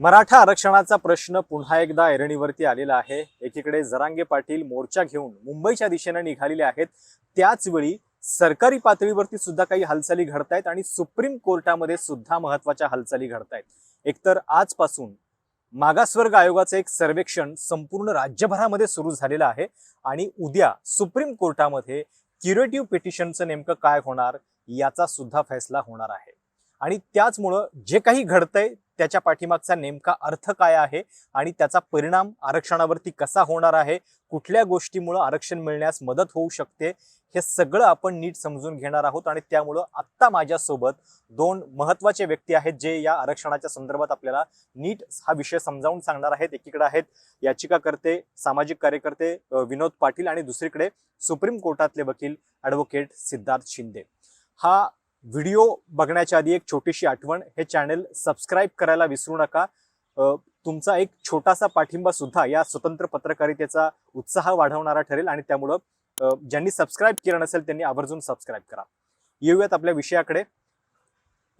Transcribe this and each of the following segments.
मराठा आरक्षणाचा प्रश्न पुन्हा एकदा ऐरणीवरती आलेला आहे. एकीकडे जरांगे पाटील मोर्चा घेऊन मुंबईच्या दिशेने निघालेले आहेत. त्याचवेळी सरकारी पातळीवरती सुद्धा काही हालचाली घडतायत आणि सुप्रीम कोर्टामध्ये सुद्धा महत्त्वाच्या हालचाली घडतायत. एकतर आजपासून मागासवर्ग आयोगाचं एक सर्वेक्षण संपूर्ण राज्यभरामध्ये सुरू झालेलं आहे आणि उद्या सुप्रीम कोर्टामध्ये क्युरेटिव्ह पिटिशनचं नेमकं काय होणार याचा सुद्धा फैसला होणार आहे. आणि त्याचमुळं जे काही घडतंय त्याच्या पाठीमागचा नेमका अर्थ काय आहे आणि त्याचा परिणाम आरक्षणावरती कसा होणार आहे कुठल्या गोष्टीमुळं आरक्षण मिळण्यास मदत होऊ शकते हे सगळं आपण नीट समजून घेणार आहोत आणि त्यामुळं आत्ता माझ्यासोबत दोन महत्त्वाचे व्यक्ती आहेत जे या आरक्षणाच्या संदर्भात आपल्याला नीट हा विषय समजावून सांगणार आहेत. एकीकडे आहेत याचिकाकर्ते सामाजिक कार्यकर्ते विनोद पाटील आणि दुसरीकडे सुप्रीम कोर्टातले वकील ॲडव्होकेट सिद्धार्थ शिंदे. हा व्हिडिओ बघण्याच्या आधी एक छोटीशी आठवण हे चॅनल सबस्क्राईब करायला विसरू नका. तुमचा एक छोटासा पाठिंबा सुद्धा या स्वतंत्र पत्रकारितेचा उत्साह वाढवणारा ठरेल आणि त्यामुळं ज्यांनी सबस्क्राईब केलं नसेल त्यांनी आवर्जून सबस्क्राईब करा. येऊयात आपल्या विषयाकडे.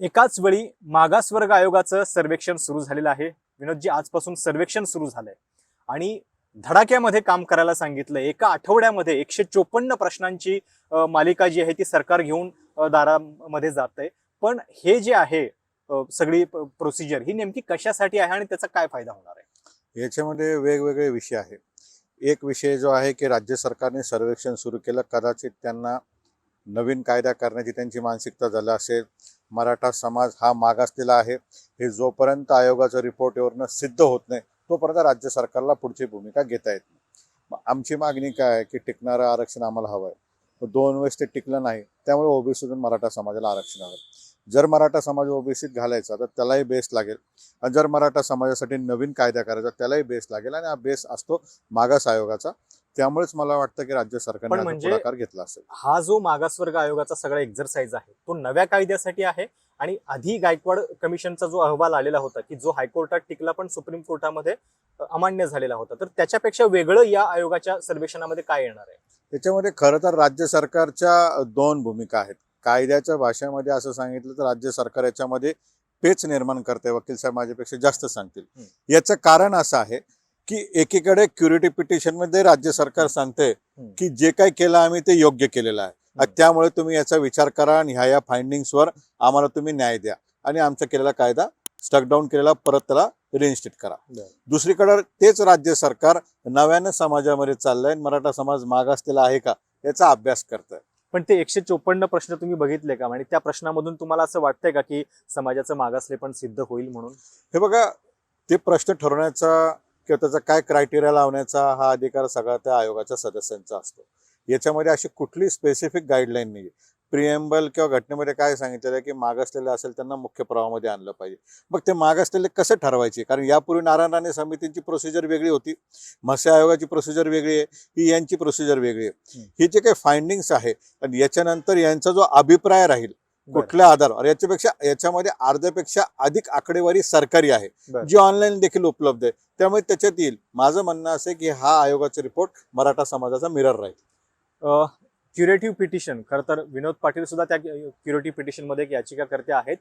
एकाच वेळी मागासवर्ग आयोगाचं सर्वेक्षण सुरू झालेलं आहे. विनोदजी आजपासून सर्वेक्षण सुरू झालंय. आणि धडाक्यामध्ये काम करायला सांगितलं. एका आठवड्यामध्ये एकशे चोपन्न प्रश्नांची मालिका जी आहे ती सरकार घेऊन दारामध्ये जात आहे पण हे जे आहे सगळी प्रोसिजर ही नेमकी कशासाठी आहे आणि त्याचा काय फायदा होणार आहे? याच्यामध्ये वेगवेगळे विषय आहे एक विषय जो आहे की राज्य सरकारने सर्वेक्षण सुरू केलं कदाचित त्यांना नवीन कायदा करण्याची त्यांची मानसिकता झाली असेल. मराठा समाज हा मागासलेला आहे. हे जोपर्यंत आयोगाचा रिपोर्ट यावरनं सिद्ध होत नाही तोपर्यंत राज्य सरकारला पुढची भूमिका घेता येत नाही. आमची मागणी काय आहे की टिकणारं आरक्षण आम्हाला हवं आहे दोन वेळेस ते टिकलं नाही त्यामुळे ओबीसीतून मराठा समाजाला आरक्षण हवं. जर मराठा समाज ओबीसीत घालायचा तर त्यालाही बेस लागेल. आणि जर मराठा समाजासाठी नवीन कायदा करायचा त्यालाही बेस लागेल आणि हा बेस असतो मागास आयोगाचा. त्यामुळेच मला वाटतं की राज्य सरकारने म्हणजे- पुढाकार घेतला असेल. हा जो मागासवर्ग आयोगाचा सगळा एक्झरसाइज आहे तो नव्या कायद्यासाठी आहे आणि आधी गायकवाड कमिशनचा जो अहवाल आलेला होता की जो हायकोर्टात टिकला पण सुप्रीम कोर्टामध्ये अमान्य झालेला होता तर त्याच्यापेक्षा वेगळं या आयोगाच्या सर्वेक्षणामध्ये काय येणार आहे? त्याच्यामध्ये खरं तर राज्य सरकारच्या दोन भूमिका आहेत कायद्याच्या भाषेमध्ये असं सांगितलं तर राज्य सरकार याच्यामध्ये पेच निर्माण करते वकील साहेब माझ्यापेक्षा जास्त सांगतील. याचं कारण असं आहे की एकीकडे क्युरिटी पिटिशनमध्ये राज्य सरकार सांगते. की जे काही केलं आम्ही ते योग्य केलेलं आहे. त्यामुळे तुम्ही याचा विचार करा आणि ह्या या फाइंडिंग्सवर आम्हाला तुम्ही न्याय द्या आणि आमचा केलेला कायदा स्टक डाऊन केलेला परत त्याला रिइन्स्टेट करा. दुसरीकडे तेच राज्य सरकार नव्यानं समाजामध्ये चाललंय मराठा समाज मागासलेला आहे का याचा अभ्यास करतंय. पण ते एकशे चोपन्न प्रश्न तुम्ही बघितले का? आणि त्या प्रश्नामधून तुम्हाला असं वाटतंय का की समाजाचं मागासले पण सिद्ध होईल म्हणून? हे बघा ते प्रश्न ठरवण्याचा किंवा त्याचा काय क्रायटेरिया लावण्याचा हा अधिकार सगळा त्या आयोगाच्या सदस्यांचा असतो. याच्यामध्ये अशी कुठली स्पेसिफिक गाईडलाईन नाही प्रिएम्बल किंवा घटनेमध्ये काय सांगितलेलं आहे की मागासलेले असेल त्यांना मुख्य प्रवाहामध्ये आणलं पाहिजे. मग ते मागासलेले कसे ठरवायचे? कारण यापूर्वी नारायण राणे समितींची प्रोसिजर वेगळी होती. म्हसे आयोगाची प्रोसिजर वेगळी आहे. ही यांची प्रोसिजर वेगळी आहे. ही जे काही फाइंडिंग्स आहे आणि याच्यानंतर यांचा जो अभिप्राय राहील कुठल्या आधारावर याच्यापेक्षा याच्यामध्ये अर्ध्यापेक्षा अधिक आकडेवारी सरकारी आहे. जी ऑनलाईन देखील उपलब्ध आहे. त्यामुळे त्याच्यात येईल. माझं म्हणणं असं की हा आयोगाचा रिपोर्ट मराठा समाजाचा मिरर राहील. क्युरेटिव्ह पिटिशन खरं तर विनोद पाटील सुद्धा त्या क्युरेटिव्ह पिटिशनमध्ये एक याचिकाकर्ते आहेत.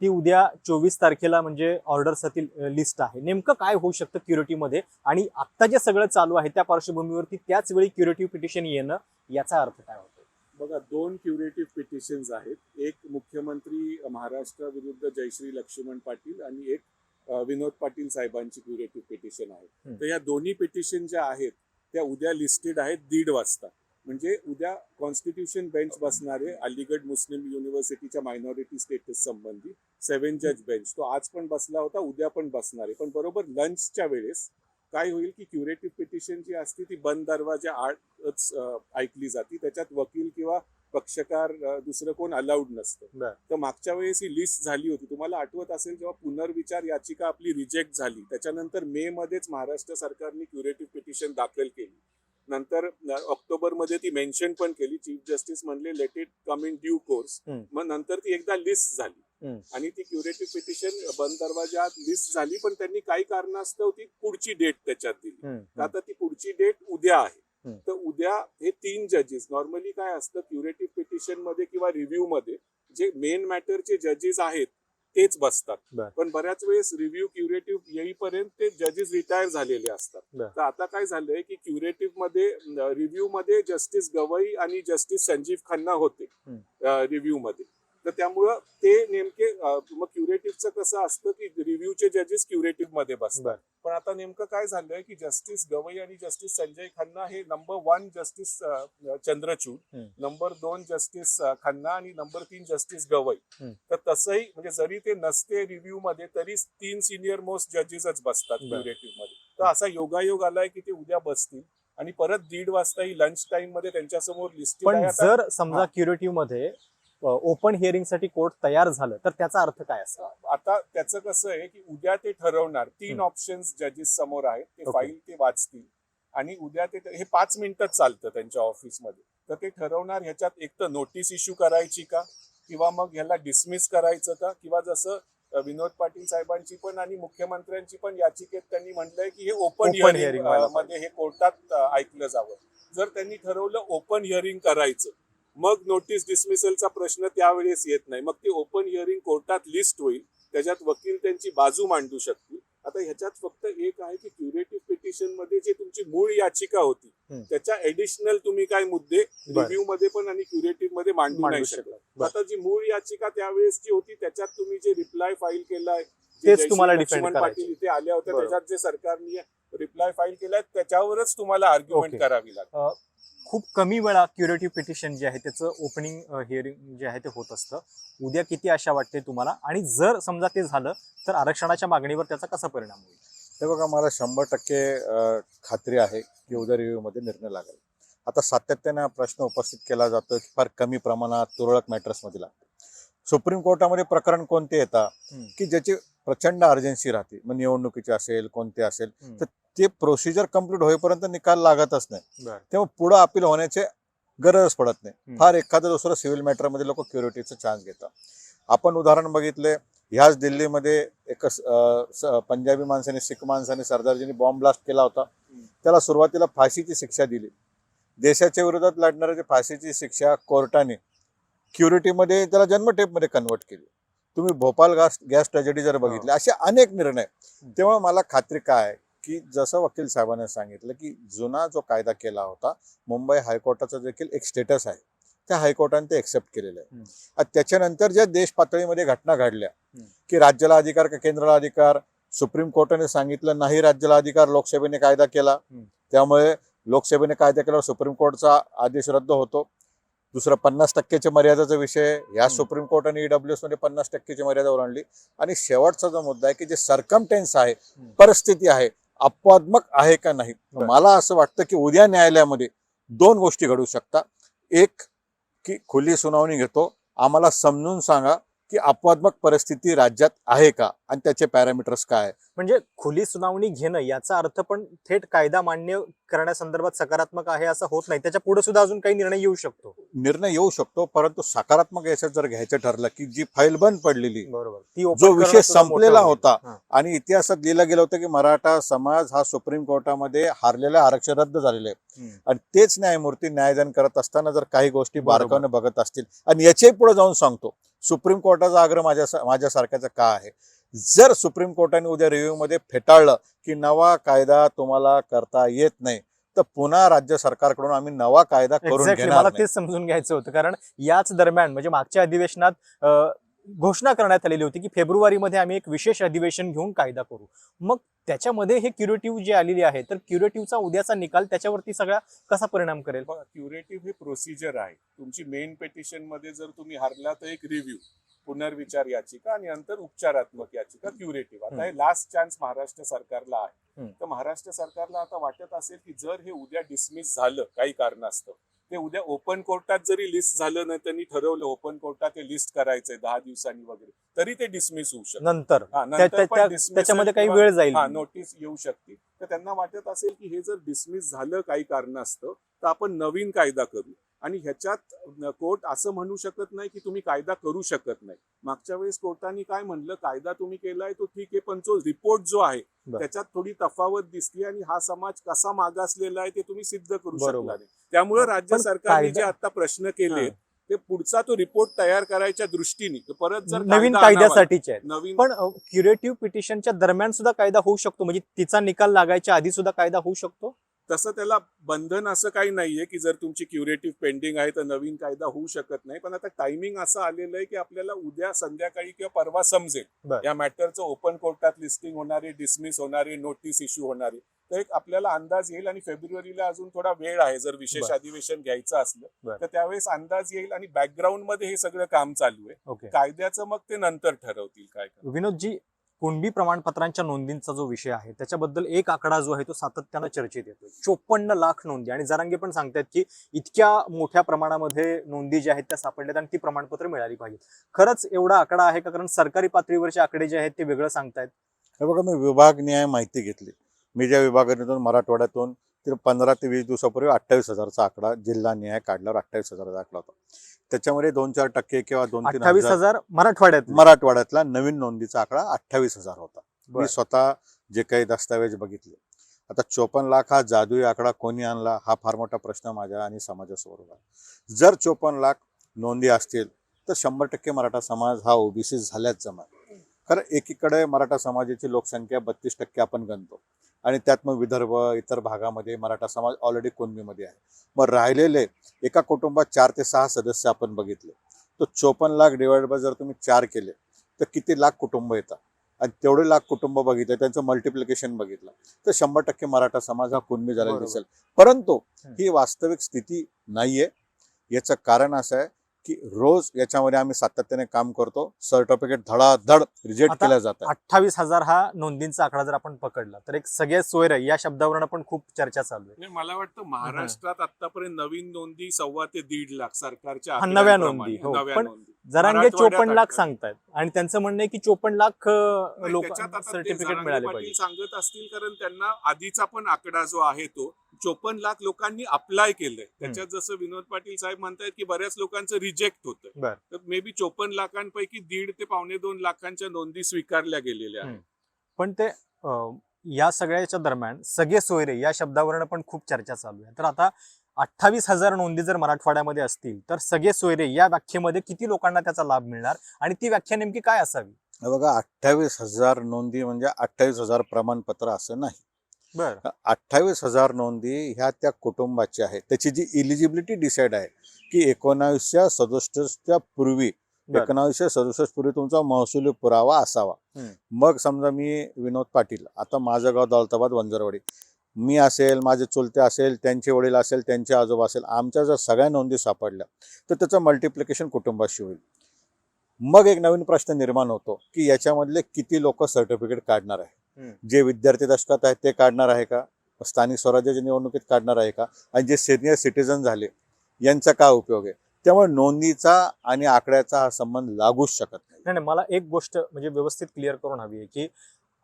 ती उद्या चोवीस तारखेला म्हणजे ऑर्डर्सतील लिस्ट आहे. नेमकं काय होऊ शकतं क्युरेटिव्हमध्ये? आणि आत्ता जे सगळं चालू आहे त्या पार्श्वभूमीवरती त्याच वेळी क्युरेटिव्ह पिटिशन येणं याचा अर्थ काय होतो? बघा दोन क्युरेटिव्ह पिटिशन्स आहेत. एक मुख्यमंत्री महाराष्ट्र विरुद्ध जयश्री लक्ष्मण पाटील आणि एक विनोद पाटील साहेबांची क्युरेटिव्ह पिटिशन आहे. तर या दोन्ही पिटिशन ज्या आहेत त्या उद्या लिस्टेड आहेत दीड वाजता. म्हणजे उद्या कॉन्स्टिट्यूशन बेंच बसणारे अलीगड मुस्लिम युनिव्हर्सिटीच्या मायनॉरिटी स्टेटस संबंधी सेव्हन जज बेंच तो आज पण बसला होता उद्या पण बसणार आहे. पण बरोबर लंचच्या वेळेस काय होईल की क्युरेटिव्ह पिटिशन जी असते ती बंद दरवाजा आडच ऐकली जाते. त्याच्यात वकील किंवा पक्षकार दुसरं कोण अलाउड नसतं. तर मागच्या वेळेस ही लिस्ट झाली होती. तुम्हाला आठवत असेल जेव्हा पुनर्विचार याचिका आपली रिजेक्ट झाली त्याच्यानंतर मे मध्येच महाराष्ट्र सरकारने क्युरेटिव्ह पिटिशन दाखल केली. नंतर ऑक्टोबरमध्ये ती मेन्शन पण केली चीफ जस्टिस म्हणले let it come in due course. मग नंतर ती एकदा लिस्ट झाली. आणि ती क्युरेटिव्ह पिटिशन बंद दरवाजात लिस्ट झाली पण त्यांनी काही कारणास्तव ती पुढची डेट त्याच्यात दिली आता ती पुढची डेट उद्या आहे. तर उद्या हे तीन जजेस नॉर्मली काय असतं क्युरेटिव्ह पिटिशनमध्ये किंवा रिव्ह्यू मध्ये जे मेन मॅटरचे जजेस आहेत तेच बसतात बर. पण बऱ्याच वेळेस रिव्ह्यू क्युरेटिव्ह येईपर्यंत ते जजेस रिटायर झालेले असतात बर. तर आता काय झालंय की क्युरेटिव्हमध्ये रिव्ह्यू मध्ये जस्टिस गवई आणि जस्टिस संजीव खन्ना होते रिव्ह्यू मध्ये तर त्यामुळं ते नेमके मग क्युरेटिव्हचं कसं असतं की रिव्ह्यूचे जजेस क्युरेटिव्हमध्ये बसतात. पण आता नेमकं काय झालंय की जस्टिस गवई आणि जस्टिस संजय खन्ना हे number one justice Chandrachud. Number दोन जस्टिस खन्ना आणि नंबर तीन जस्टिस गवई. तर तसंही म्हणजे जरी ते नसते रिव्ह्यू मध्ये तरी तीन सिनियर मोस्ट जजेसच बसतात. क्युरेटिव्हमध्ये तर असा योगायोग आलाय की ते उद्या बसतील आणि परत दीड वाजता ही लंच टाइममध्ये त्यांच्यासमोर आता जर समजा क्युरेटिव्हमध्ये ओपन हिअरिंगसाठी कोर्ट तयार झालं तर त्याचा अर्थ काय असेल आता त्याचं कसं आहे की उद्या ते ठरवणार तीन. ऑप्शन्स जजेस समोर आहेत ते. फाईल ते वाचतील. आणि उद्या ते हे पाच मिनिटच चालतं त्यांच्या ऑफिसमध्ये तर ते ठरवणार ह्याच्यात एक तर नोटीस इश्यू करायची का? किंवा मग ह्याला डिसमिस करायचं का? किंवा जसं विनोद पाटील साहेबांची पण आणि मुख्यमंत्र्यांची पण याचिकेत त्यांनी म्हटलंय की हे ओपन हिअरिंगमध्ये हे कोर्टात ऐकलं जावं. जर त्यांनी ठरवलं ओपन हिअरिंग करायचं मग नोटीस डिसमिसलचा प्रश्न त्यावेळेस येत नाही मग ते ओपन हिअरिंग कोर्टात लिस्ट होईल त्याच्यात वकील त्यांची बाजू मांडू शकतील आता ह्याच्यात फक्त एक आहे की क्युरेटिव्ह पिटिशनमध्ये जे तुमची मूळ याचिका होती. त्याच्या एडिशनल तुम्ही काय मुद्दे. रिव्ह्यू मध्ये पण आणि क्युरेटिव्हमध्ये मांडू नाही शकला. आता जी मूळ याचिका त्यावेळेसची होती त्याच्यात तुम्ही जे रिप्लाय फाईल केलाय जे लक्ष्मण. पाटील इथे आल्या होत्या. त्याच्यात जे सरकारने रिप्लाय फाईल केलाय त्याच्यावरच तुम्हाला आर्ग्युमेंट. करावी लागेल खूप कमी वेळा क्युरेटिव्ह पिटिशन जे आहे त्याचं ओपनिंग हिअरिंग जे आहे ते होत असतं. उद्या किती आशा वाटते तुम्हाला? आणि जर समजा ते झालं तर आरक्षणाच्या मागणीवर त्याचा कसा परिणाम होईल? हे बघा मला शंभर टक्के खात्री आहे की उद्या रिव्ह्यूमध्ये निर्णय लागेल. आता सातत्याने प्रश्न उपस्थित केला जातो की फार कमी प्रमाणात तुरळक मॅटर्समध्ये लागतो सुप्रीम कोर्टामध्ये प्रकरण कोणते येतात. की ज्याची प्रचंड अर्जन्सी राहते मग निवडणुकीचे असेल कोणते असेल. तर ते प्रोसिजर कंप्लीट होईपर्यंत निकाल लागतच नाही. तेव्हा पुढं अपील होण्याचे गरजच पडत नाही. फार एखादं दुसरं सिव्हिल मॅटरमध्ये लोक क्युरिटीचा चान्स घेतात. आपण उदाहरण बघितले ह्याच दिल्लीमध्ये एक पंजाबी माणसाने शीख माणसाने सरदारजींनी बॉम्ब ब्लास्ट केला होता. त्याला सुरुवातीला फाशीची शिक्षा दिली. देशाच्या विरोधात लढणाऱ्याची फाशीची शिक्षा कोर्टाने क्युरिटीमध्ये त्याला जन्मठेपमध्ये कन्वर्ट केली. तुम्ही भोपाल गॅस गॅस ट्रॅजेडी जर बघितली असे अनेक निर्णय. तेव्हा मला खात्री काय की जसं वकील साहेबांनी सांगितलं की जुना जो कायदा केला होता मुंबई हायकोर्टाचा देखील एक स्टेटस आहे. त्या हायकोर्टाने ते एक्सेप्ट केलेलं आहे. त्याच्यानंतर ज्या देश पातळीमध्ये घटना घडल्या. की राज्याला अधिकार का केंद्राला अधिकार सुप्रीम कोर्टाने सांगितलं नाही राज्याला अधिकार लोकसभेने कायदा केला. त्यामुळे लोकसभेने कायदा केल्यावर सुप्रीम कोर्टचा आदेश रद्द होतो. दुसरं पन्नास टक्क्याच्या मर्यादाचा विषय या सुप्रीम कोर्ट आणि ईडब्ल्यू मध्ये पन्नास टक्क्याची मर्यादा ओलांडली. आणि शेवटचा जो मुद्दा आहे की जे सरकमटेन्स आहे. परिस्थिती आहे अपवादमक आहे का नाही. मला असं वाटतं की उद्या न्यायालयामध्ये दोन गोष्टी घडू शकतात एक की खुली सुनावणी घेतो. आम्हाला समजून सांगा. की अपवादमक परिस्थिती राज्यात आहे का आणि त्याचे पॅरामीटर्स काय म्हणजे खुली सुनावणी घेणं याचा अर्थ पण थेट कायदा मान्य करण्यासंदर्भात सकारात्मक आहे असं होत नाही त्याच्या पुढे सुद्धा अजून काही निर्णय येऊ शकतो निर्णय येऊ शकतो परंतु सकारात्मक याच्यात जर घ्यायचं ठरलं की जी फाईल बंद पडलेली बरोबर ती जो विषय संपलेला. होता. आणि इतिहासात लिहिलं गेलं होतं की मराठा समाज हा सुप्रीम कोर्टामध्ये हारलेला आरक्षण रद्द झालेले आहे. आणि तेच न्यायमूर्ती न्यायदान करत असताना जर काही गोष्टी. बारकावने बघत असतील आणि याच्याही पुढे जाऊन सांगतो सुप्रीम कोर्टाचा आग्रह माझ्या माझ्यासारख्याचा का आहे? जर सुप्रीम कोर्टाने उद्या रिव्ह्यू मध्ये फेटाळलं की नवा कायदा तुम्हाला करता येत नाही तर पुन्हा राज्य सरकारकडून आम्ही नवा कायदा करून घेणार मला. तेच समजून घ्यायचं होतं कारण याच दरम्यान म्हणजे मागच्या अधिवेशनात घोषणा करण्यात आलेली होती की फेब्रुवारीमध्ये आम्ही एक विशेष अधिवेशन घेऊन कायदा करू. मग त्याच्यामध्ये हे क्युरेटिव्ह जे आलेली आहे तर क्युरेटिव्हचा उद्याचा निकाल त्याच्यावरती सगळा कसा परिणाम करेल? बघा क्युरेटिव्ह हे प्रोसिजर आहे. तुमची मेन पेटिशनमध्ये जर तुम्ही हरला तर एक रिव्ह्यू पुनर्विचार याचिका आणि नंतर उपचारात्मक याचिका क्युरेटिव्ह आता हे लास्ट चान्स महाराष्ट्र सरकारला आहे. तर महाराष्ट्र सरकारला आता वाटत असेल की जर हे उद्या डिसमिस झालं काही कारणास्तव ते उद्या ओपन कोर्टात जरी लिस्ट झालं नाही त्यांनी ठरवलं ओपन कोर्टात ते लिस्ट करायचंय दहा दिवसांनी वगैरे तरी ते डिसमिस होऊ शकतं. नंतर. हा, त्या- नंतर त्या- पण त्या- dismissal त्याच्यामध्ये काही वेळ जाईल हा नोटीस येऊ शकते. तर त्यांना वाटत असेल की हे जर डिसमिस झालं काही कारणास्तव तर आपण नवीन कायदा करू. आणि ह्याच्यात कोर्ट असं म्हणू शकत नाही की तुम्ही कायदा करू शकत नाही. मागच्या वेळेस कोर्टाने काय म्हणलं? कायदा तुम्ही केलाय तो ठीक आहे पण जो रिपोर्ट जो आहे. त्याच्यात थोडी तफावत दिसली आणि हा समाज कसा मागासलेला आहे ते तुम्ही सिद्ध करू. शकला नाही. त्यामुळे राज्य सरकारने जे आता प्रश्न केले ते पुढचा तो रिपोर्ट तयार करायच्या दृष्टीने परत जर नवीन कायद्यासाठीचे नवीन पण क्युरेटिव्ह पिटिशनच्या दरम्यान सुद्धा कायदा होऊ शकतो? म्हणजे तिचा निकाल लागायच्या आधी सुद्धा कायदा होऊ शकतो? तसं त्याला बंधन असं काही नाहीये की जर तुमची क्युरेटिव्ह पेंडिंग आहे तर नवीन कायदा होऊ शकत नाही पण आता टायमिंग असं आलेलं आहे की आपल्याला उद्या संध्याकाळी किंवा परवा समजेल. या मॅटरचं ओपन कोर्टात लिस्टिंग होणारी डिसमिस होणारी नोटीस इश्यू होणारी तर एक आपल्याला अंदाज येईल आणि फेब्रुवारीला अजून थोडा वेळ आहे जर विशेष. अधिवेशन घ्यायचं असलं. तर त्यावेळेस अंदाज येईल आणि बॅकग्राऊंडमध्ये हे सगळं काम चालू आहे कायद्याचं मग ते नंतर ठरवतील काय. विनोदजी कुणबी प्रमाणपत्रांच्या नोंदींचा जो विषय आहे त्याच्याबद्दल एक आकडा जो आहे तो सातत्यानं चर्चेत येतो चोपन्न लाख नोंदी. आणि जरांगे पण सांगतात की इतक्या मोठ्या प्रमाणामध्ये नोंदी ज्या आहेत त्या सापडल्यात आणि ती प्रमाणपत्र मिळाली पाहिजेत. खरंच एवढा आकडा आहे का? कारण सरकारी पातळीवरचे आकडे जे आहेत ते वेगळं सांगतायत. हे बघा मी विभाग न्याय माहिती घेतली. मी ज्या विभागातून मराठवाड्यातून तर पंधरा ते वीस दिवसापूर्वी अठ्ठावीस हजारचा आकडा जिल्हा न्याय काढल्यावर अठ्ठावीस हजाराचा आकडा होता. त्याच्यामध्ये दोन चार टक्के किंवा दोन तीन अठ्ठावीस हजार मराठवाड्यात मराठवाड्यातला. नवीन नोंदीचा आकडा अठ्ठावीस हजार होता. मी स्वतः जे काही दस्तावेज बघितले. आता चोपन्न लाख हा जादुई आकडा कोणी आणला हा फार मोठा प्रश्न माझ्या आणि समाजासमोर आहे. जर चोपन्न लाख नोंदी असतील तर शंभर टक्के मराठा समाज हा ओबीसी झाल्याच जमा कारण एकीकडे मराठा समाजाची लोकसंख्या बत्तीस टक्के आपण गणतो. आणि त्यात मग विदर्भ इतर भागामध्ये मराठा समाज ऑलरेडी कोणमीमध्ये आहे. मग राहिलेले एका कुटुंबात चार ते सहा सदस्य आपण बघितले. तर चोपन्न लाख डिवाइड बाय जर तुम्ही चार केले तर किती लाख कुटुंब येतात? आणि तेवढे लाख कुटुंब बघितले त्यांचं मल्टिप्लिकेशन बघितलं तर शंभर टक्के मराठा समाज हा कुणबी झालेला. दिसेल. परंतु. ही वास्तविक स्थिती नाहीये. याचं कारण असं आहे की रोज याच्यामध्ये आम्ही सातत्याने काम करतो सर्टिफिकेट धडाधड रिजेक्ट आता केल्या जातात अठ्ठावीस हजार हा नोंदींचा आकडा जर आपण पकडला तर एक सगळ्यात सोयर या शब्दावरून पण खूप चर्चा चालू आहे नाही, मला वाटतं महाराष्ट्रात आतापर्यंत नवीन नोंदी सव्वा ते दीड लाख सरकारच्या नव्या. नोंदी, हो. पण जरांगे चोपन्न लाख. सांगतायत आणि त्यांचं म्हणणं आहे की चोपन्न लाख लोक सर्टिफिकेट मिळाले पाहिजे सांगत असतील कारण त्यांना आधीचा पण आकडा जो आहे तो चोपन्न लाख लोकांनी अप्लाय केलंय. त्याच्यात जसं विनोद पाटील साहेब म्हणतायत की बऱ्याच लोकांचं रिजेक्ट होतं बर. तर मे बी चोपन्न लाखांपैकी दीड ते पावणे दोन लाखांच्या नोंदी स्वीकारल्या गेलेल्या आहेत. पण ते अं, या सगळ्याच्या दरम्यान सगळे सोयरे या शब्दावरून पण खूप चर्चा चालू आहे. तर आता अठ्ठावीस हजार नोंदी जर मराठवाड्यामध्ये असतील तर सगळे सोयरे या व्याख्येमध्ये किती लोकांना त्याचा लाभ मिळणार आणि ती व्याख्या नेमकी काय असावी? हे बघा अठ्ठावीस हजार नोंदी म्हणजे अठ्ठावीस हजार प्रमाणपत्र असं नाही. अठ्ठावीस हजार नोंदी ह्या त्या कुटुंबाच्या आहेत त्याची जी इलिजिबिलिटी डिसाईड आहे की एकोणावीसशे सदुसष्टच्या पूर्वी. एकोणावीसशे सदुसष्ट पूर्वी तुमचा महसुली पुरावा असावा. मग समजा मी विनोद पाटील आता माझं गाव दौलताबाद वंजरवाडी मी असेल माझे चुलते असेल त्यांचे वडील असेल त्यांचे आजोबा असेल आमच्या जर सगळ्या नोंदी सापडल्या तर त्याचं मल्टिप्लिकेशन कुटुंबाशी होईल मग एक नवीन प्रश्न निर्माण होतो की याच्यामधले किती लोक सर्टिफिकेट काढणार आहे. जे विद्यार्थी दशकात आहेत ते काढणार आहे का? स्थानिक स्वराज्याच्या निवडणुकीत काढणार आहे का? आणि जे सिनियर सिटीजन झाले यांचा काय उपयोग आहे? त्यामुळे नोंदीचा आणि आकड्याचा हा संबंध लागूच शकत नाही. नाही मला एक गोष्ट म्हणजे व्यवस्थित क्लिअर करून हवी आहे की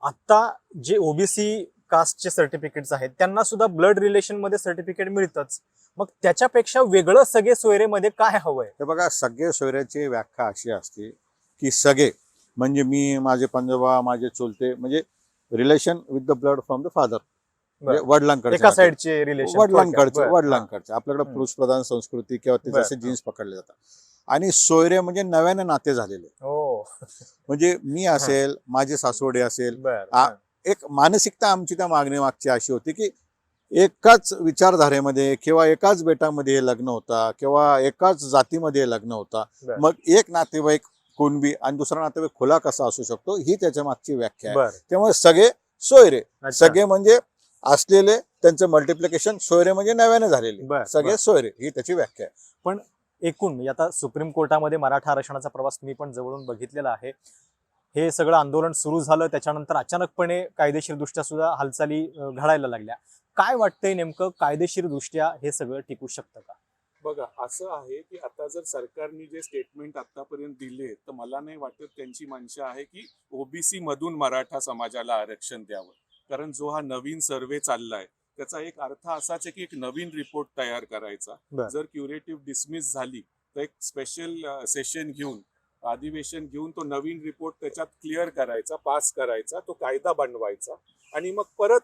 आता जे ओबीसी कास्टचे सर्टिफिकेट्स आहेत त्यांना सुद्धा ब्लड रिलेशनमध्ये सर्टिफिकेट मिळतच. मग त्याच्यापेक्षा वेगळं सगळे सोयरेमध्ये काय हवंय? हे बघा सगळे सोयऱ्याची व्याख्या अशी असते की सगळे म्हणजे मी माझे पंजोबा माझे चुलते म्हणजे relation with the blood from the father. बरं. वडिलांकडे एका साईडचे रिलेशन वडिलांकडचे वडिलांकडचे. आपल्याकडे. पुरुष प्रधान संस्कृती किंवा ते. जसे जीन्स पकडले जातात. आणि सोयरे म्हणजे नव्याने नाते झालेले. हो. म्हणजे मी असेल माझे सासवडे असेल एक मानसिकता आमची त्या मागणी मागची अशी होती की एकाच विचारधारेमध्ये किंवा एकाच बेटामध्ये हे लग्न होता किंवा एकाच जातीमध्ये हे लग्न होता. मग एक नातेवाईक कुणबी आणि दुसरा नातेवाईक खुला कसा असू शकतो ही त्याच्या मागची व्याख्या आहे. त्यामुळे सगळे सोयरे. सगळे म्हणजे असलेले त्यांचं मल्टिप्लिकेशन सोयरे म्हणजे नव्याने झालेले. सगळे. सोयरे ही त्याची व्याख्या आहे. एकूण म्हणजे आता सुप्रीम कोर्टामध्ये मराठा आरक्षणाचा प्रवास मी पण जवळून बघितलेला आहे. हे सगळं आंदोलन सुरू झालं त्याच्यानंतर अचानकपणे कायदेशीर दृष्ट्या सुद्धा हालचाली घडायला लागल्या. काय वाटतंय नेमकं कायदेशीर दृष्ट्या हे सगळं टिकू शकतं का? बघा असं आहे की आता जर सरकारने जे स्टेटमेंट आतापर्यंत दिले तर मला नाही वाटत त्यांची मनशा आहे की ओबीसी मधून मराठा समाजाला आरक्षण द्यावं. कारण जो हा नवीन सर्वे चाललाय त्याचा एक अर्थ असाच आहे की एक नवीन रिपोर्ट तयार करायचा. जर क्युरेटिव्ह डिसमिस झाली तर एक स्पेशल सेशन घेऊन अधिवेशन घेऊन तो नवीन रिपोर्ट त्याच्यात क्लिअर करायचा पास करायचा तो कायदा बनवायचा. आणि मग परत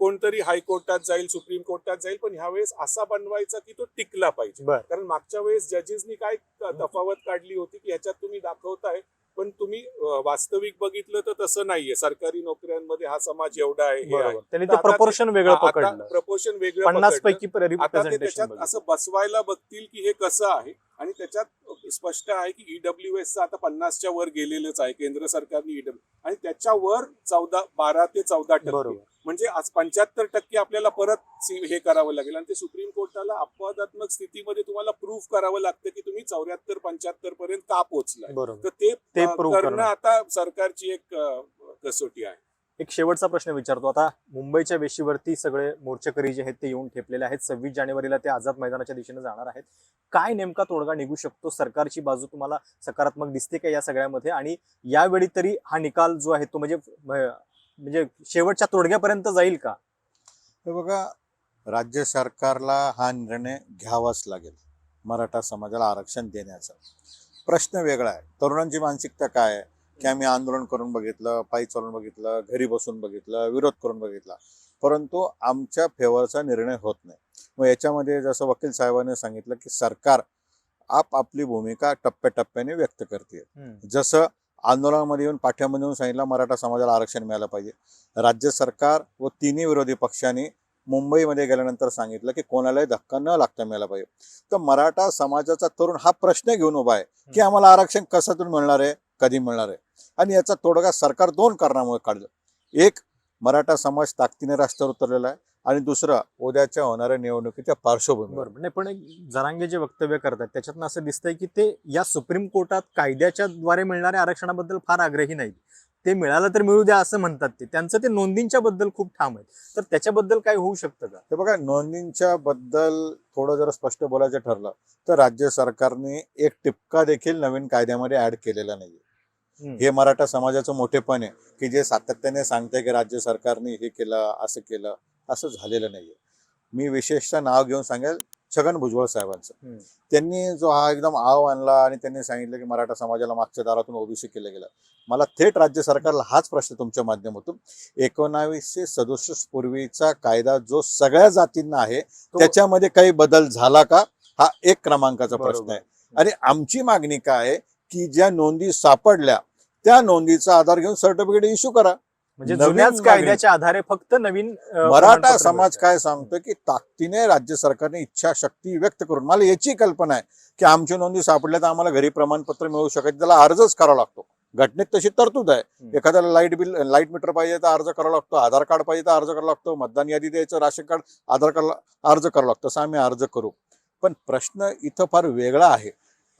कोणतरी हायकोर्टात जाईल सुप्रीम कोर्टात जाईल पण ह्यावेळेस असा बनवायचा की तो टिकला पाहिजे. कारण मागच्या वेळेस जजेसनी काय तफावत काढली होती की ह्याच्यात तुम्ही दाखवताय पण तुम्ही वास्तविक बघितलं तर तसं नाहीये. सरकारी नोकऱ्यांमध्ये हा समाज एवढा आहे त्यांनी प्रपोर्शन वेगळं पकडलं. प्रपोर्शन वेगळं पन्नास पकडलं. पैकी आता ते त्याच्यात असं बसवायला बघतील की हे कसं आहे? आणि त्याच्यात स्पष्ट आहे की ईडब्ल्यू एस आता पन्नासच्या वर गेलेलंच आहे. केंद्र सरकारने ईडब्ल्यू आणि त्याच्यावर चौदा बारा ते चौदा टक्के. म्हणजे आज पंच्याहत्तर टक्के आपल्याला परत हे करावं लागेल. आणि ते सुप्रीम कोर्टाला अपवादात्मक स्थितीमध्ये तुम्हाला प्रूफ करावं लागतं की तुम्ही चौऱ्याहत्तर पंच्याहत्तर पर्यंत का पोहोचलाय. बरोबर. तर ते ते करणं. आता सरकारची एक कसोटी आहे. एक शेवटचा प्रश्न विचारतो. आता मुंबईच्या वेशीवरती सगळे मोर्चेकरी जे आहेत ते येऊन ठेपलेले आहेत. सव्वीस जानेवारीला ते आझाद मैदानाच्या दिशेने जाणार आहेत. काय नेमका तोडगा निघू शकतो? सरकारची बाजू तुम्हाला सकारात्मक दिसते का या सगळ्यामध्ये? आणि यावेळी तरी हा निकाल जो आहे तो म्हणजे म्हणजे शेवटच्या तोडग्यापर्यंत जाईल का? हे बघा राज्य सरकारला हा निर्णय घ्यावाच लागेल मराठा समाजाला आरक्षण देण्याचा. प्रश्न वेगळा आहे. तरुणांची मानसिकता काय आहे? की आम्ही आंदोलन करून बघितलं पायी चालून बघितलं घरी बसून बघितलं विरोध करून बघितला. परंतु आमच्या फेवरचा निर्णय होत नाही. मग याच्यामध्ये जसं वकील साहेबांनी सांगितलं की सरकार आप आपली भूमिका टप्प्याटप्प्याने व्यक्त करते. जसं आंदोलनामध्ये येऊन पाठ्यामध्ये येऊन सांगितलं मराठा समाजाला आरक्षण मिळालं पाहिजे. राज्य सरकार व तिन्ही विरोधी पक्षांनी मुंबईमध्ये गेल्यानंतर सांगितलं की कोणालाही धक्का न लागता मिळाला पाहिजे. तर मराठा समाजाचा तरुण हा प्रश्न घेऊन उभा आहे की आम्हाला आरक्षण कशातून मिळणार आहे कधी मिळणार आहे? आणि याचा तोडगा सरकार दोन कारणामुळे काढलं. एक मराठा समाज ताकदीने रस्त्यावर उतरलेला आहे. आणि दुसरं उद्याच्या होणाऱ्या निवडणुकीच्या पार्श्वभूमीवर. बरोबर. नाही पण एक जरांगे जे वक्तव्य करतात त्याच्यातनं असं दिसतंय की ते या सुप्रीम कोर्टात कायद्याच्या द्वारे मिळणाऱ्या आरक्षणाबद्दल फार आग्रही नाहीत. ते मिळालं तर मिळू द्या असं म्हणतात ते. त्यांचं ते नोंदींच्या बद्दल खूप ठाम आहे तर त्याच्याबद्दल काय होऊ शकतं का? हे बघा नोंदींच्या बद्दल थोडं जर स्पष्ट बोलायचं ठरलं तर राज्य सरकारने एक टिपका देखील नवीन कायद्यामध्ये ऍड केलेला नाहीये. हे मराठा समाजाचं मोठेपण आहे की जे सातत्याने सांगते की राज्य सरकारने हे केलं असं केलं. असं झालेलं नाहीये. मी विशेषतः नाव घेऊन सांगेल छगन भुजबळ साहेबांचं. त्यांनी जो हा एकदम आव आणला आणि त्यांनी सांगितलं की मराठा समाजाला मागच्या दारातून ओबीसी केलं गेलं. मला थेट राज्य सरकारला हाच प्रश्न तुमच्या माध्यमातून. एकोणावीसशे सदुसष्ट पूर्वीचा कायदा जो सगळ्या जातींना आहे त्याच्यामध्ये काही बदल झाला का? हा एक क्रमांकाचा प्रश्न. आहे. आणि आमची मागणी काय आहे की ज्या नोंदी सापडल्या त्या नोंदीचा आधार घेऊन सर्टिफिकेट इश्यू करा. म्हणजे जुन्याच. कायद्याच्या आधारे फक्त नवीन मराठा समाज. काय सांगतो की ताकदीने राज्य सरकारने इच्छाशक्ती व्यक्त करून मला याची कल्पना आहे की आमची नोंदी सापडल्या तर आम्हाला घरी प्रमाणपत्र मिळू शकत त्याला अर्जच करावा लागतो घटनेत तशी तरतूद आहे. एखाद्याला लाइट बिल लाइट मीटर पाहिजे तर अर्ज करावा लागतो आधार कार्ड पाहिजे तर अर्ज करावा लागतो मतदान यादी द्यायचं राशन कार्ड आधार कार्ड अर्ज करावा लागतो तसं आम्ही अर्ज करू पण प्रश्न इथं फार वेगळा आहे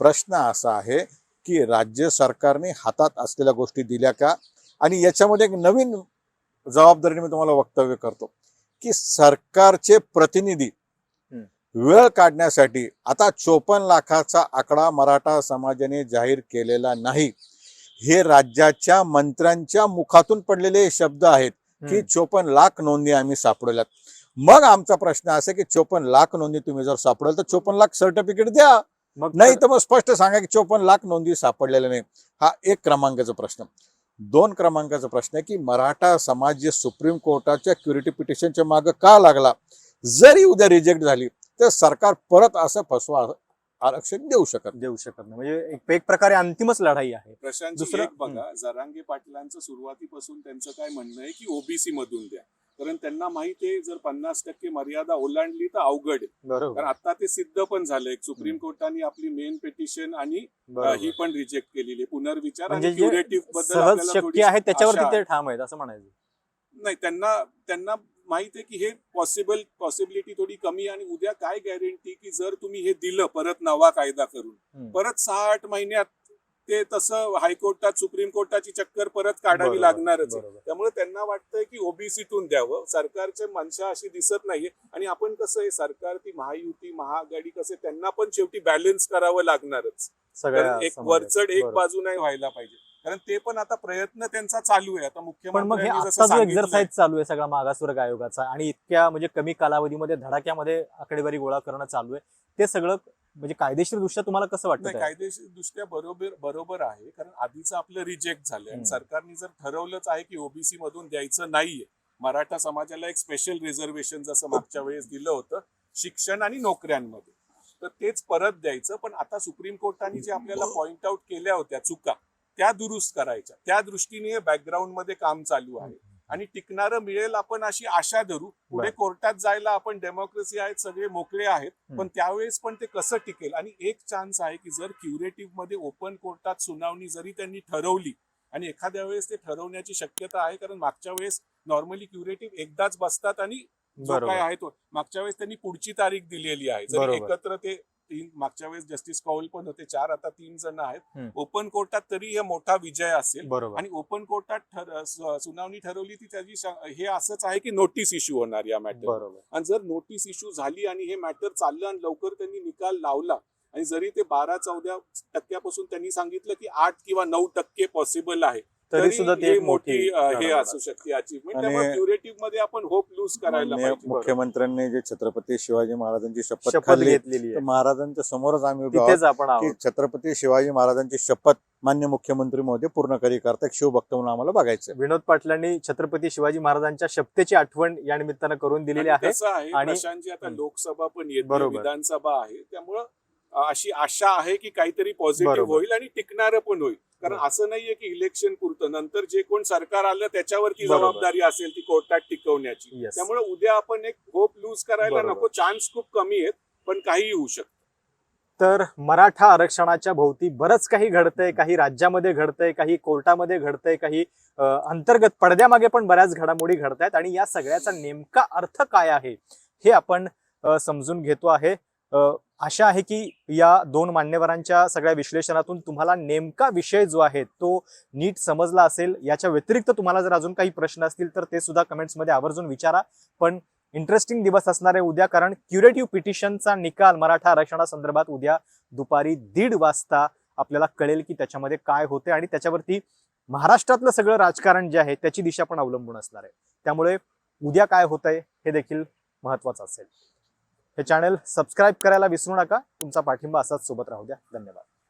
प्रश्न असा आहे की राज्य सरकारने हातात असलेल्या गोष्टी दिल्या का आणि याच्यामध्ये एक नवीन जबाबदारीने मी तुम्हाला वक्तव्य करतो की सरकारचे प्रतिनिधी वेळ काढण्यासाठी आता चोपन्न लाखाचा आकडा मराठा समाजाने जाहीर केलेला नाही. हे राज्याच्या मंत्र्यांच्या मुखातून पडलेले शब्द आहेत की. चोपन्न लाख नोंदी आम्ही सापडल्यात. मग आमचा प्रश्न असा की चोपन्न लाख नोंदी तुम्ही जर सापडेल तर चोपन्न लाख सर्टिफिकेट द्या. नाही तर मग स्पष्ट सांगा की चोपन्न लाख नोंदी सापडलेल्या नाही. हा एक क्रमांकाचा प्रश्न. दोन क्रमांकाचा प्रश्न आहे की मराठा समाज जे सुप्रीम कोर्टाच्या क्युरिटी पिटिशनच्या मागे का लागला? जरी उद्या रिजेक्ट झाली तर सरकार परत असं फसवा आरक्षण देऊ शकत देऊ शकत नाही. म्हणजे एक- एक प्रकारे अंतिमच लढाई आहे. प्रशांतजी दुसरं- एक बघा जरांगे पाटलांचं सुरुवातीपासून त्यांचं काय म्हणणं आहे की ओबीसी मधून द्या. कारण त्यांना माहिती आहे जर पन्नास टक्के मर्यादा ओलांडली तर अवघड कारण आता ते सिद्ध पण झालंय. सुप्रीम कोर्टाने आपली मेन पिटिशन आणि ही पण रिजेक्ट केलेली आहे. पुनर्विचार म्हणजे आणि क्युरेटिव्हबद्दल आहे त्याच्यावरती आशा ते ठाम आहेत असं म्हणायचं. नाही त्यांना त्यांना माहीत आहे की हे पॉसिबल पॉसिबिलिटी थोडी कमी आणि उद्या काय गॅरंटी की जर तुम्ही हे दिलं परत नवा कायदा करून. परत सहा आठ महिन्यात ते तसं हायकोर्टात सुप्रीम कोर्टाची चक्कर परत काढावी लागणारच. त्यामुळे त्यांना वाटतंय की ओबीसीतून द्यावं. सरकारचे मनशा अशी दिसत नाहीये. आणि आपण कसं आहे सरकार ती महायुती महाआघाडी कसं त्यांना पण शेवटी बॅलन्स करावं लागणारच. एक. वरचढ एक. बाजू नाही व्हायला पाहिजे. कारण ते पण आता प्रयत्न त्यांचा चालू आहे. आता सांगितलंय- एक्झरसाइज चालू आहे सगळा मागासवर्ग आयोगाचा. आणि इतक्या म्हणजे कमी कालावधीमध्ये धडाक्यामध्ये आकडेवारी गोळा करणं चालू आहे. ते सगळं म्हणजे कायदेशीर दृष्ट्या तुम्हाला कसं वाटतं कायदेशीर दृष्ट्या बरोबर बरोबर आहे. कारण आधीच आपलं रिजेक्ट झालंय. आणि सरकारने जर ठरवलंच आहे की ओबीसी मधून द्यायचं नाहीये मराठा समाजाला एक स्पेशल रिझर्वेशन जसं मागच्या वेळेस दिलं होतं शिक्षण आणि नोकऱ्यांमध्ये. तर तेच परत द्यायचं. पण आता सुप्रीम कोर्टाने जे आपल्याला पॉइंट आउट केल्या होत्या चुका त्या दुरुस्त करायच्या. त्या दृष्टीने background मध्ये काम चालू आहे. आणि टिकणारं मिळेल आपण अशी आशा धरू पुढे. कोर्टात जायला आपण डेमोक्रेसी आहेत सगळे मोकळे आहेत. पण त्यावेळेस पण ते कसं टिकेल आणि एक चान्स आहे की जर क्युरेटिव्हमध्ये ओपन कोर्टात सुनावणी जरी त्यांनी ठरवली आणि एखाद्या वेळेस ते ठरवण्याची शक्यता आहे कारण मागच्या वेळेस नॉर्मली क्युरेटिव्ह एकदाच बसतात आणि जो काय आहे तो मागच्या वेळेस त्यांनी पुढची तारीख दिलेली आहे जरी. एकत्र ते तीन मागच्या वेळेस जस्टिस कौल पण होते चार आता तीन जण आहेत. ओपन कोर्टात तरी हे मोठा विजय असेल. बरोबर. आणि ओपन कोर्टात सुनावणी ठरवली ती त्याची हे असंच आहे की नोटीस इश्यू होणार या मॅटर बरोबर. आणि जर नोटीस इश्यू झाली आणि हे मॅटर चाललं आणि लवकर त्यांनी निकाल लावला आणि जरी ते बारा चौदा टक्क्यापासून त्यांनी सांगितलं की आठ किंवा नऊ टक्के पॉसिबल आहे तरी सुद्धा ती एक मोठी हे असू शकते त्यामुळे क्युरेटिव्हमध्ये आपण होप लूज करायला पाहिजे. मुख्यमंत्र्यांनी जे छत्रपती शिवाजी महाराजांची शपथ घेतलेली महाराजांच्या समोरच आम्ही आपण छत्रपती शिवाजी महाराजांची शपथ मान्य मुख्यमंत्री महोदय पूर्ण करी करता एक शिवभक्त म्हणून आम्हाला बघायचं विनोद पाटलांनी छत्रपती शिवाजी महाराजांच्या शपथेची आठवण या निमित्तानं करून दिलेली आहे. आणि- आता. लोकसभा पण येते. विधानसभा आहे त्यामुळं अशी आशा आहे की काहीतरी पॉझिटिव्ह. होईल आणि टिकणारं पण होईल. कारण. असं नाहीये की इलेक्शन पुरतं नंतर जे कोण सरकार आलं त्याच्यावरती. जबाबदारी असेल ती कोर्टात टिकवण्याची. त्यामुळे उद्या आपण एक होप लूज करायला. नको चान्स खूप कमी आहेत पण काही होऊ शकतं तर मराठा आरक्षणाच्या भोवती बरंच काही घडतंय काही राज्यामध्ये घडतंय काही कोर्टामध्ये घडतंय काही अंतर्गत पडद्यामागे पण बऱ्याच घडामोडी घडतायत आणि या सगळ्याचा नेमका अर्थ काय आहे हे आपण समजून घेतो आहे आशा आहे की या दोन मान्यवरांच्या सगळ्या विश्लेषणातून तुम्हाला नेमका विषय जो आहे तो नीट समजला असेल. याच्या व्यतिरिक्त तुम्हाला जर अजून काही प्रश्न असतील तर ते सुद्धा कमेंट्समध्ये आवर्जून विचारा. पण इंटरेस्टिंग दिवस असणार आहे उद्या कारण क्युरेटिव्ह पिटिशनचा निकाल मराठा आरक्षणासंदर्भात उद्या दुपारी दीड वाजता आपल्याला कळेल की त्याच्यामध्ये काय होते आणि त्याच्यावरती महाराष्ट्रातलं सगळं राजकारण जे आहे त्याची दिशा पण अवलंबून असणार आहे. त्यामुळे उद्या काय होतंय हे देखील महत्वाचं असेल. हे चॅनल सबस्क्राईब करायला विसरू नका. तुमचा पाठिंबा असाच सोबत राहू द्या. धन्यवाद.